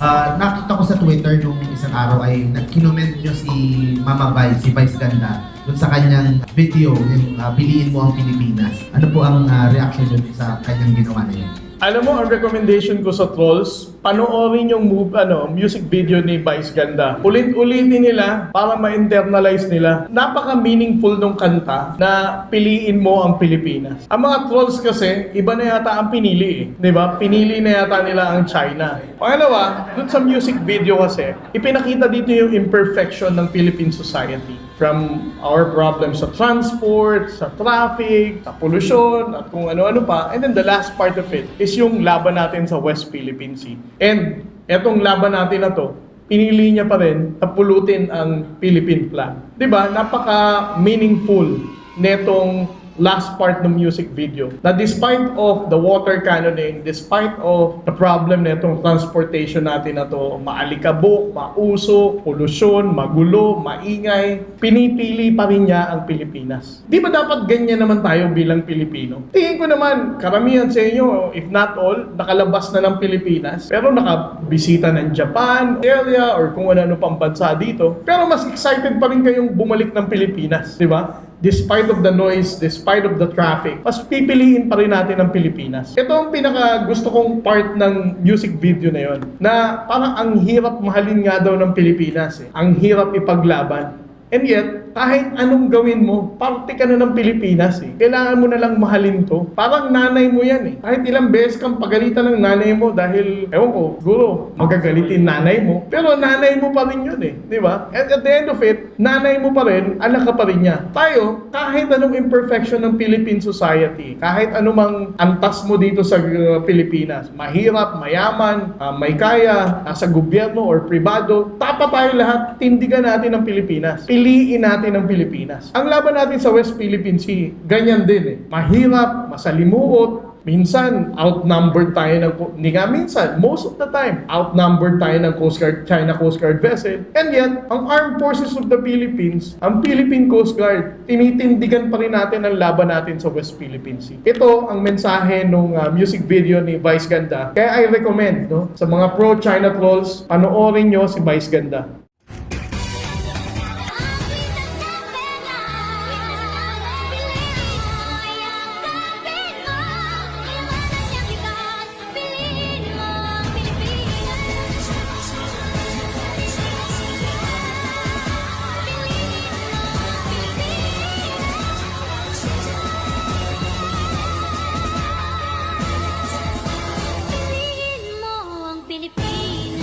Ah, nakita ko sa Twitter nung isang araw ay nag-comment nyo si Mama Vice, si Vice Ganda, dun sa kanyang video, yung ah, Piliin mo ang Pilipinas. Ano po ang ah, reaction nyo sa kanyang ginawa na yun? Alam mo, ang recommendation ko sa trolls, panoorin yung move, ano, music video ni Vice Ganda. Ulit-ulitin nila para ma-internalize nila. Napaka-meaningful nung kanta na piliin mo ang Pilipinas. Ang mga trolls kasi, iba na yata ang pinili eh. Ba? Pinili na yata nila ang China. Pangalawa, dun sa music video kasi, ipinakita dito yung imperfection ng Philippine society from our problems sa transport, sa traffic, sa pollution, at kung ano-ano pa. And then the last part of it is yung laban natin sa West Philippine Sea. And etong laban natin na to, pinili niya pa rin na pulutin ang Philippine flag. 'Di ba? Napaka-meaningful netong last part ng music video na despite of the water cannoning, despite of the problem netong transportation natin na to, maalikabok, mausok, polusyon, magulo, maingay, pinipili pa rin niya ang Pilipinas. Di ba dapat ganyan naman tayo bilang Pilipino? Tingin ko naman, karamihan sa inyo, if not all, nakalabas na ng Pilipinas, pero nakabisita ng Japan, Australia, or kung ano-ano pang bansa dito. Pero mas excited pa rin kayong bumalik ng Pilipinas, di ba? Despite of the noise, despite of the traffic, mas pipiliin pa rin natin ang Pilipinas. Ito ang pinaka gusto kong part ng music video na yon na parang ang hirap mahalin nga daw ng Pilipinas eh. Ang hirap ipaglaban. And yet, kahit anong gawin mo, parte ka na ng Pilipinas eh. Kailangan mo na lang mahalin to. Parang nanay mo yan eh. Kahit ilang beses kang pagalitan ng nanay mo dahil, ewan ko, siguro, magagalitin nanay mo. Pero nanay mo pa rin yun eh. Di ba? And at the end of it, nanay mo pa rin, anak ka pa rin niya. Tayo, kahit anong imperfection ng Philippine society, kahit anumang antas mo dito sa uh, Pilipinas, mahirap, mayaman, uh, may kaya, nasa gobyerno or pribado, tapat tayo lahat, tindigan natin ang Pilipinas. Piliin natin ang Pilipinas. Ang laban natin sa West Philippine Sea, ganyan din eh. Mahirap, masalimuot, Minsan, outnumbered tayo ng, hindi nga minsan, most of the time, outnumbered tayo ng Coast Guard, China Coast Guard vessel. And yet, ang Armed Forces of the Philippines, ang Philippine Coast Guard, tinitindigan pa rin natin ang laban natin sa West Philippine Sea. Ito ang mensahe ng music video ni Vice Ganda. Kaya I recommend, no, sa mga pro-China trolls, panoorin nyo si Vice Ganda. You.